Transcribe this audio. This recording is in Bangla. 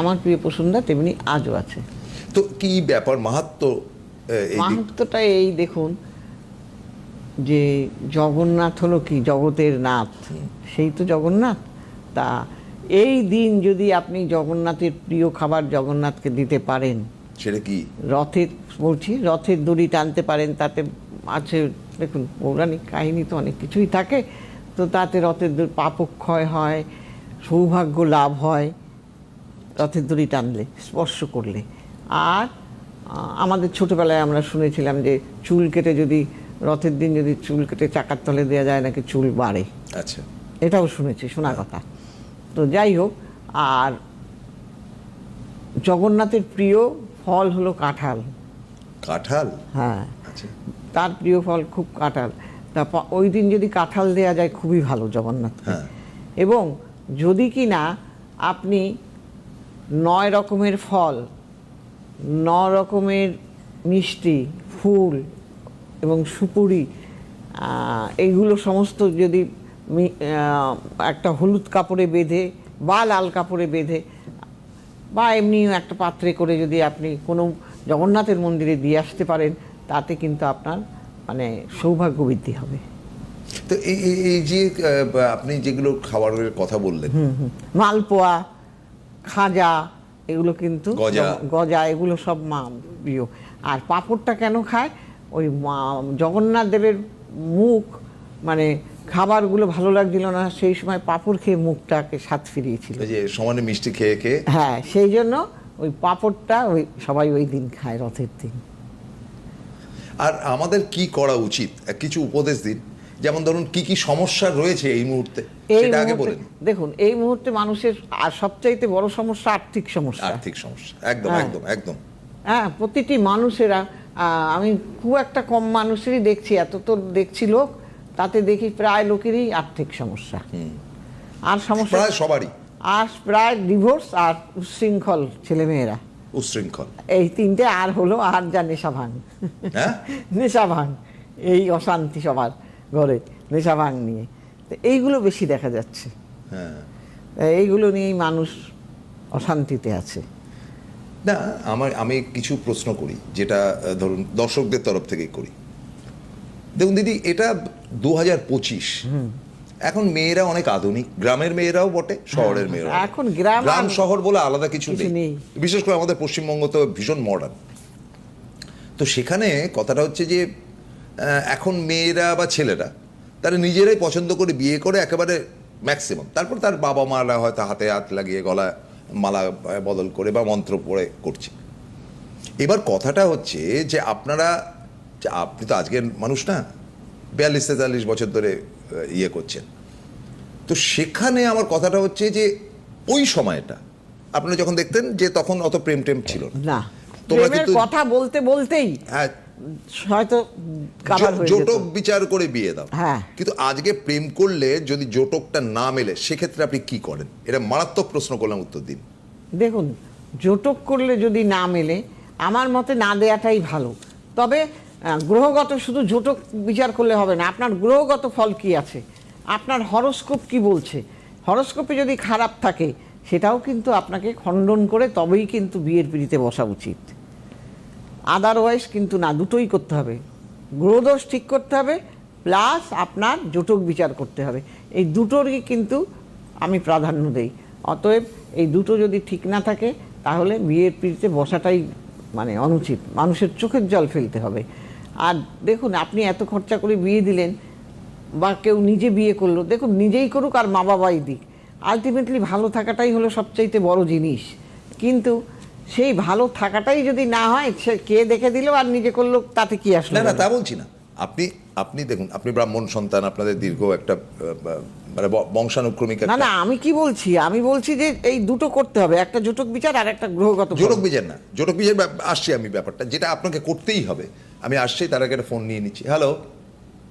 আমার প্রিয় প্রসন্দা তেমনি আজও আছে। তো কি ব্যাপার মাহাত্ম মাহাত্মটা এই দেখুন যে জগন্নাথ হলো কি? জগতের নাথ। সেই তো জগন্নাথ। তা এই দিন যদি আপনি জগন্নাথের প্রিয় খাবার জগন্নাথকে দিতে পারেন সেটা কি? রথের বলছি রথের দড়ি টানতে পারেন তাতে আছে দেখুন পৌরাণিক কাহিনী তো অনেক কিছুই থাকে তো তাতে রথের দড়ি পাপক্ষয় হয় সৌভাগ্য লাভ হয়। রথের দড়ি টানলে স্পর্শ করলে। আর আমাদের ছোটবেলায় আমরা শুনেছিলাম যে চুল কেটে যদি রথের দিন যদি চুল কেটে চাকার তলে দেওয়া যায় নাকি চুল বাড়ে। আচ্ছা। এটাও শুনেছি শোনা কথা। তো যাই হোক আর জগন্নাথের প্রিয় ফল হলো কাঁঠাল। কাঁঠাল? হ্যাঁ। আচ্ছা। তার প্রিয় ফল খুব কাঁঠাল। তা ওই দিন যদি কাঁঠাল দেওয়া যায় খুবই ভালো জগন্নাথকে। হ্যাঁ। এবং যদি কি না আপনি নয় রকমের ফল ন রকমের মিষ্টি ফুল এবং সুপুরি এইগুলো সমস্ত যদি একটা হলুদ কাপড়ে বেঁধে বা লাল কাপড়ে বেঁধে বা এমনি একটা পাত্রে করে যদি আপনি কোনো জগন্নাথের মন্দিরে দিয়ে আসতে পারেন তাতে কিন্তু আপনার মানে সৌভাগ্য বৃদ্ধি হবে। তো এই এই- এই যে আপনি যেগুলো খাবারের কথা বললেন মালপোয়া খাজা এগুলো কিন্তু গজা। এগুলো সব মা প্রিয়। আর পাঁপড়টা কেন খায়? ওই মা- জগন্নাথ দেবের মুখ মানে খাবারগুলো ভালো লাগছিল না সেই সময় পাঁপড় খেয়ে মুখটাকে স্বাদ ফিরিয়েছিল। যে সমানে মিষ্টি খেয়ে খেয়ে। হ্যাঁ সেই জন্য ওই পাঁপড়টা ওই সবাই ওই দিন খায় রথের দিন। আর আমাদের কি করা উচিত? কিছু উপদেশ দিন। যেমন ধরুন কি কি সমস্যা রয়েছে এই মুহূর্তে? সেটা আগে বলেন। দেখুন এই মুহূর্তে মানুষের আর সবচাইতে বড় সমস্যা আর্থিক সমস্যা। আর্থিক সমস্যা। একদম হ্যাঁ। একদম একদম। হ্যাঁ প্রতিটি মানুষেরা আমি খুব একটা কম মানুষেরই দেখছি এত তো দেখছি লোক তাতে দেখি প্রায় লোকেরই আর্থিক সমস্যা। আর সমস্যা প্রায় সবারই। আর প্রায় ডিভোর্স আর উচ্ছৃঙ্খল ছেলেমেয়েরা। উশৃঙ্খল। এই তিনটে আর হলো আর যা নেশা ভাঙ হ্যাঁ? নেশা ভাঙ এই অশান্তি সবার। ঘরে নেশা ভাঙ নিয়ে। তো এইগুলো বেশি দেখা যাচ্ছে। হ্যাঁ। এইগুলো নিয়েই মানুষ অশান্তিতে আছে। না আমার আমি কিছু প্রশ্ন করি যেটা ধরুন দর্শকদের তরফ থেকে করি। দেখুন দিদি এটা দু হাজার পঁচিশ। এখন মেয়েরা অনেক আধুনিক। গ্রামের মেয়েরাও বটে শহরের মেয়েরা এখন গ্রাম গ্রাম শহর বলে আলাদা কিছু নেই। বিশেষ করে আমাদের পশ্চিমবঙ্গ তো ভীষণ মডার্ন তো সেখানে কথাটা হচ্ছে যে এখন মেয়েরা বা ছেলেরা তারা নিজেরাই পছন্দ করে বিয়ে করে একেবারে ম্যাক্সিমাম তারপর তার বাবা মারা হয়তো হাতে হাত লাগিয়ে গলা মালা বদল করে বা মন্ত্র পড়ে করছে। এবার কথাটা হচ্ছে যে আপনারা আপনি তো আজকের মানুষ না বিয়াল্লিশ তেতাল্লিশ বছর ধরে ইয়ে করছেন। তো সেখানে আমার কথাটা হচ্ছে যে ওই সময়টা আপনারা যখন দেখতেন যে তখন অত প্রেম টেম ছিল না। তোমরা কথা বলতে বলতেই হ্যাঁ হয়তো হয়ে জোটক বিচার করে বিয়ে দাও। হ্যাঁ। কিন্তু আজকে প্রেম করলে যদি জোটকটা না মেলে সেক্ষেত্রে আপনি কি করেন? এটা মারাত্মক প্রশ্ন করলাম উত্তর দিন। দেখুন জোটক করলে যদি না মেলে আমার মতে না দেয়াটাই ভালো। তবে গ্রহগত শুধু জোটক বিচার করলে হবে না আপনার গ্রহগত ফল কি আছে? আপনার হরস্কোপ কি বলছে? হরস্কোপে যদি খারাপ থাকে সেটাও কিন্তু আপনাকে খণ্ডন করে তবেই কিন্তু বিয়ের পিড়িতে বসা উচিত। আদারওয়াইজ কিন্তু না, দুটোই করতে হবে। গ্রহদোষ ঠিক করতে হবে প্লাস আপনার জোটক বিচার করতে হবে। এই দুটোরই কিন্তু আমি প্রাধান্য দেই। অতএব এই দুটো যদি ঠিক না থাকে, তাহলে বিয়ের পিড়িতে বসাটাই মানে অনুচিত। মানুষের চোখের জল ফেলতে হবে। আর দেখুন, আপনি এত খরচা করে বিয়ে দিলেন, বা কেউ নিজে বিয়ে করল, দেখুন, নিজেই করুক আর মা বাবাই দিক। আলটিমেটলি ভালো থাকাটাই হলো সবচাইতে বড় জিনিস। কিন্তু সেই ভালো থাকাটাই যদি না হয় সে কে দেখে দিল আর নিজে করল তাতে কি আসলো না না তা বলছি না। আপনি আপনি দেখুন আপনি ব্রাহ্মণ সন্তান আপনাদের দীর্ঘ একটা মানে বংশানুক্রমিক না না আমি কি বলছি? আমি বলছি যে এই দুটো করতে হবে একটা জোটক বিচার আর একটা গ্রহগত। জোটক বিচার না জোটক বিচার আসছি আমি ব্যাপারটা যেটা আপনাকে করতেই হবে। আমি আসছি তার আগে একটা ফোন নিয়ে নিচ্ছি। হ্যালো